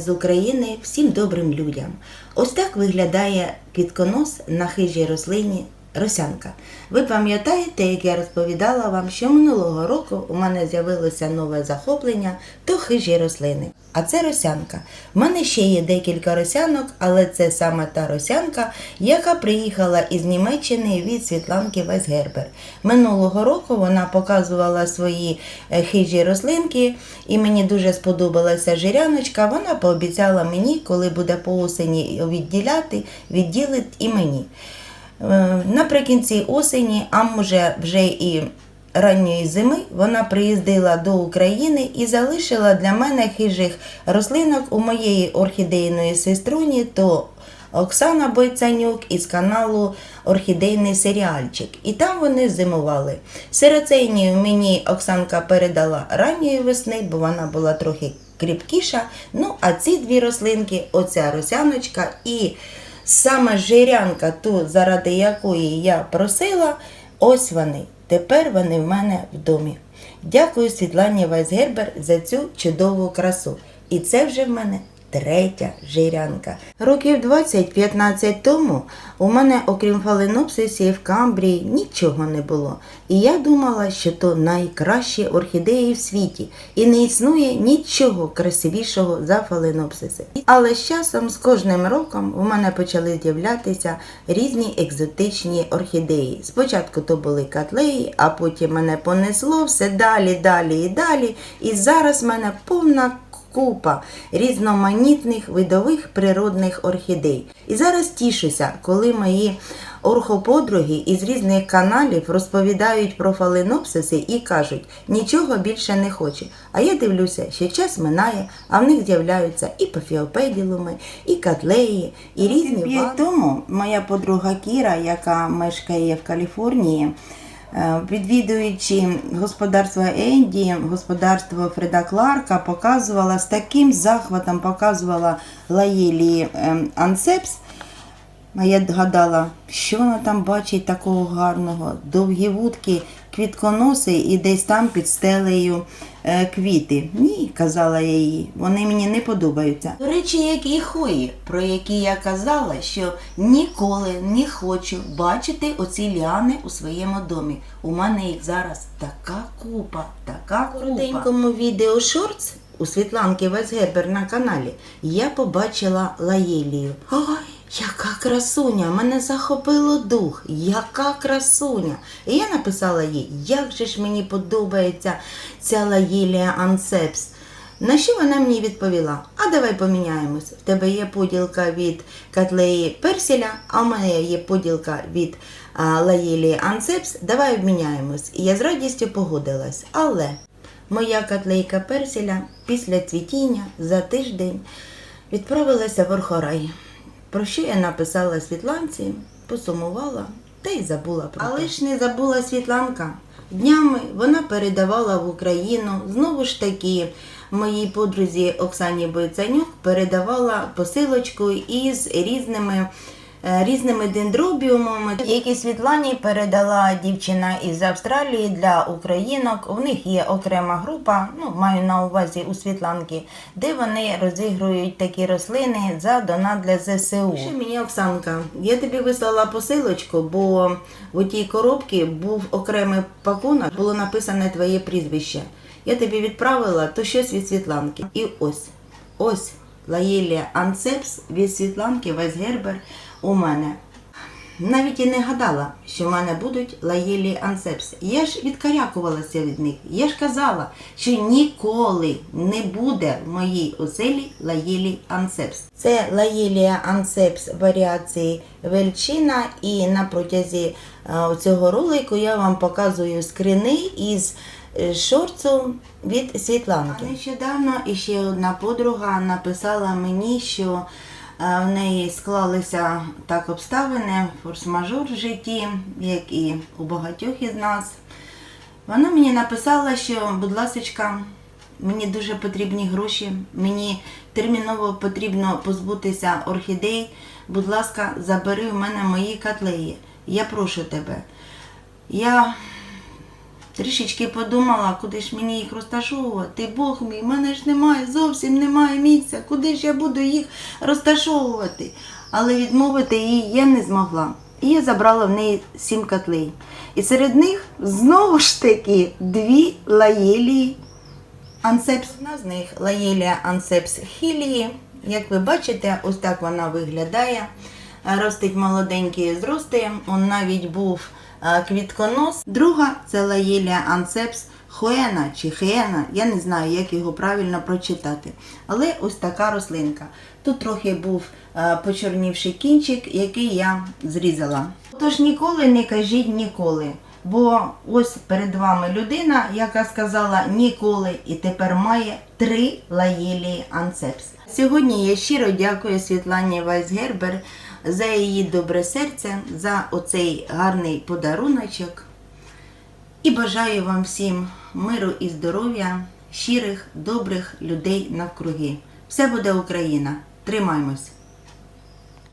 з України всім добрим людям. Ось так виглядає квітконос на хижій рослині росянка. Ви пам'ятаєте, як я розповідала вам, що минулого року у мене з'явилося нове захоплення то хижі рослини. А це росянка. В мене ще є декілька росянок, але це саме та росянка, яка приїхала із Німеччини від Світланки Вайсгербер. Минулого року вона показувала свої е, хижі рослинки, і мені дуже сподобалася жиряночка. Вона пообіцяла мені, коли буде по осені відділяти, відділить і мені. Е, Наприкінці осені, а може вже і ранньої зими, вона приїздила до України і залишила для мене хижих рослинок у моєї орхідейної сеструні, то Оксана Бойцанюк із каналу Орхідейний серіальчик. І там вони зимували. Сироцейнію мені Оксанка передала ранньої весни, бо вона була трохи кріпкіша. Ну, а ці дві рослинки, оця росяночка і саме жирянка, ту, заради якої я просила, ось вони. Тепер вони в мене в домі. Дякую Світлані Вайсгербер за цю чудову красу. І це вже в мене третя жирянка. Років 20-15 тому у мене, окрім фаленопсисів, камбрії, нічого не було. І я думала, що то найкращі орхідеї в світі, і не існує нічого красивішого за фаленопсиси. Але з часом, з кожним роком, у мене почали з'являтися різні екзотичні орхідеї. Спочатку то були котлеї, а потім мене понесло все далі, далі і далі. І зараз в мене повна купа різноманітних видових природних орхідей. І зараз тішуся, коли мої орхоподруги із різних каналів розповідають про фаленопсиси і кажуть, нічого більше не хоче. А я дивлюся, що час минає, а в них з'являються і пафіопеділуми, і котлеї, і різні. Тому моя подруга Кіра, яка мешкає в Каліфорнії, Відвідуючи господарство Енді, господарство Фреда Кларка, показувала з таким захватом, показувала Лаїлі ем, Ансепс. А я гадала, що вона там бачить такого гарного, довгі вудки, квітконоси і десь там під стелею е, квіти. Ні, казала я їй, вони мені не подобаються. До речі, як і хої, про які я казала, що ніколи не хочу бачити оці ліани у своєму домі. У мене їх зараз така купа, така купа. В коротенькому відео шортс у Світланки Вайсгербер на каналі я побачила лаєлію. Ой, яка красуня! Мене захопило дух, яка красуня! І я написала їй, як же ж мені подобається ця лаєлія Ансепс. На що вона мені відповіла? А давай поміняємось. В тебе є поділка від котлеї персіля, а в мене є поділка від а, лаєлії Ансепс. Давай обміняємось. І я з радістю погодилась. Але моя котлейка персіля після цвітіння за тиждень відправилася в Орхорай. Про що я написала Світланці, посумувала та й забула про Але ж не забула Світланка. Днями вона передавала в Україну знову ж таки моїй подрузі Оксані Бойцанюк передавала посилочку із різними. Е, Різними дендробіумами, які Світлані передала дівчина із Австралії для українок. У них є окрема група, ну маю на увазі у Світланки, де вони розігрують такі рослини за донат для ЗСУ. Ще мені Оксанка, я тобі вислала посилочку, бо в тій коробці був окремий пакунок, було написане твоє прізвище. Я тобі відправила то щось від Світланки. І ось, ось Лаєлія Ансепс від Світланки Вайсгербер у мене. Навіть і не гадала, що в мене будуть лаєлі ансепс. Я ж відкарякувалася від них. Я ж казала, що ніколи не буде в моїй оселі лаєлі ансепс. Це лаєлія ансепс варіації Вельчина, і на протязі е, цього ролику я вам показую скрини із е, шорцу від Світланки. Нещодавно іще одна подруга написала мені, що в неї склалися так обставини, форс-мажор в житті, як і у багатьох із нас. Вона мені написала, що, будь ласочка, мені дуже потрібні гроші, мені терміново потрібно позбутися орхідей. Будь ласка, забери в мене мої котлеї. Я прошу тебе. Я трішечки подумала, куди ж мені їх розташовувати. Бог мій, мене ж немає, зовсім немає місця, куди ж я буду їх розташовувати. Але відмовити її я не змогла. І я забрала в неї сім котлей. І серед них знову ж таки дві лаєлії Ансепс. Одна з них лаєлія Ансепс хілії. Як ви бачите, ось так вона виглядає. Ростить молоденькі зрости. Он навіть був квітконос. Друга це лаєлія Ансепс Хоена чи Хена. Я не знаю, як його правильно прочитати. Але ось така рослинка. Тут трохи був е, почорнівший кінчик, який я зрізала. Тож ніколи не кажіть ніколи. Бо ось перед вами людина, яка сказала ніколи і тепер має три лаєлії Ансепс. Сьогодні я щиро дякую Світлані Вайсгербер за її добре серце, за оцей гарний подаруночок. І бажаю вам всім миру і здоров'я, щирих, добрих людей навкруги. Все буде Україна! Тримаймось!